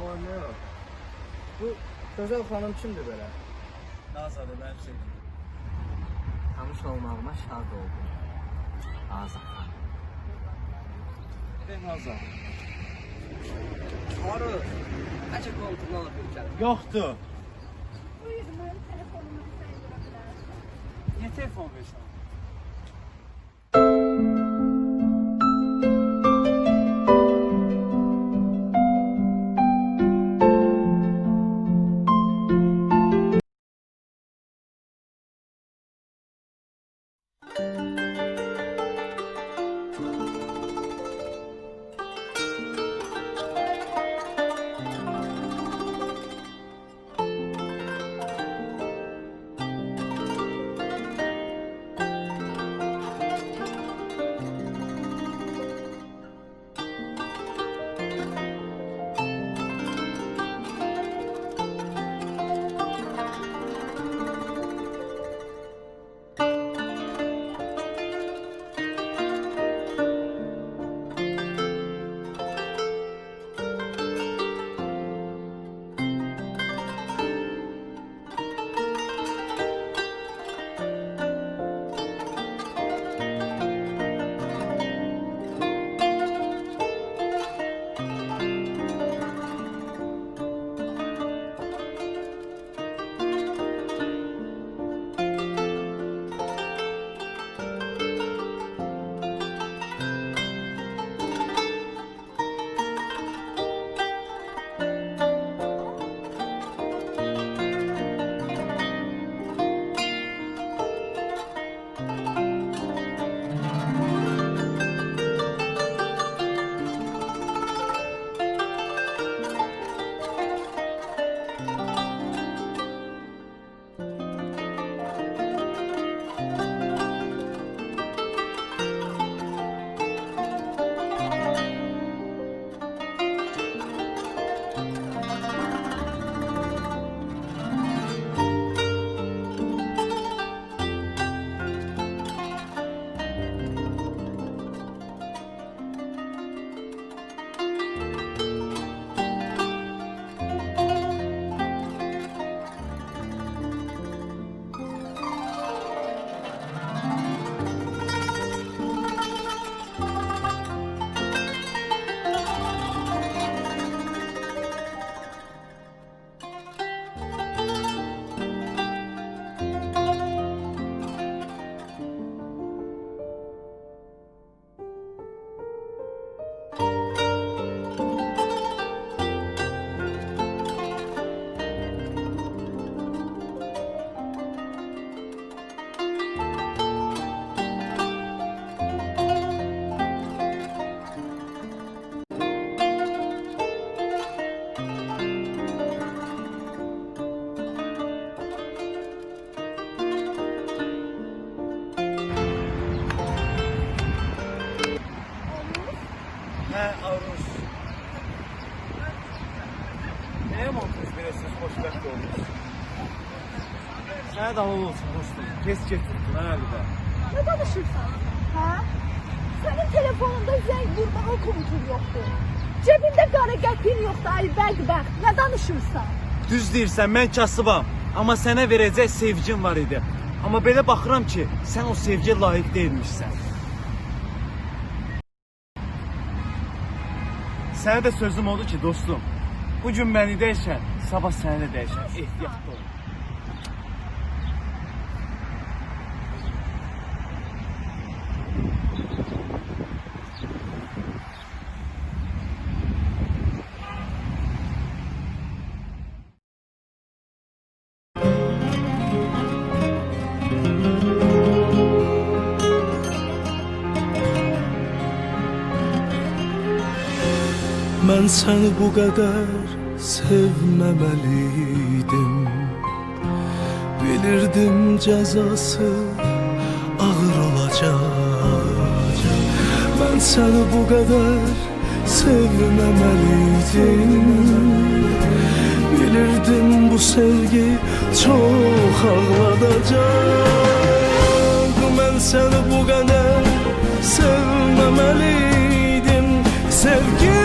Yox, nə var. Bu gözəl xanım kimdir belə? Nazada mənim sevgilim. Tanış olmağıma şad oldum. Azad. Ey Nazan. Harı, Bəlkə qoltuğunu alıb ülkəlim. Yoxdur. Buyurun, mənim telefonumu görə bilərsiniz. Niyə telefon versən? Nəyə montaj verəsiniz, xoşbəxt olmuş? Sənə də halal olsun dostum. Kes mənə bir də. Ne danışırsan? Ha? Senin telefonunda zəng vurmağa kontun yoktu. Cebinde qəpin yoktu ay bədbəxt. Ne danışırsan? Düz deyirsən, mən kasıbam. Amma sənə verəcək sevgim var idi. Amma belə baxıram ki, sən o sevgiyə layiq deyilmişsən. Sənə də sözüm oldu ki, dostum, bu gün məni dəyişən, sabah səni də dəyişən. Ehtiyatlı ol. Mən səni bu qədər sevməməliydim Bilirdim cəzası ağır olacaq Mən səni bu qədər sevməməliydim Bilirdim bu sevgi çox ağladacaq Mən səni bu qədər sevməməliydim Sevgin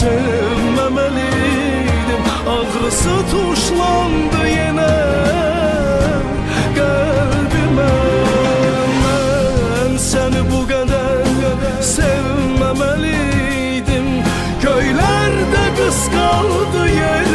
sevməməliydim Ağrısı tuşlandı yenə qəlbimə Mən səni bu qədər sevməməliydim Göylərdə qısqaldı yerlərdə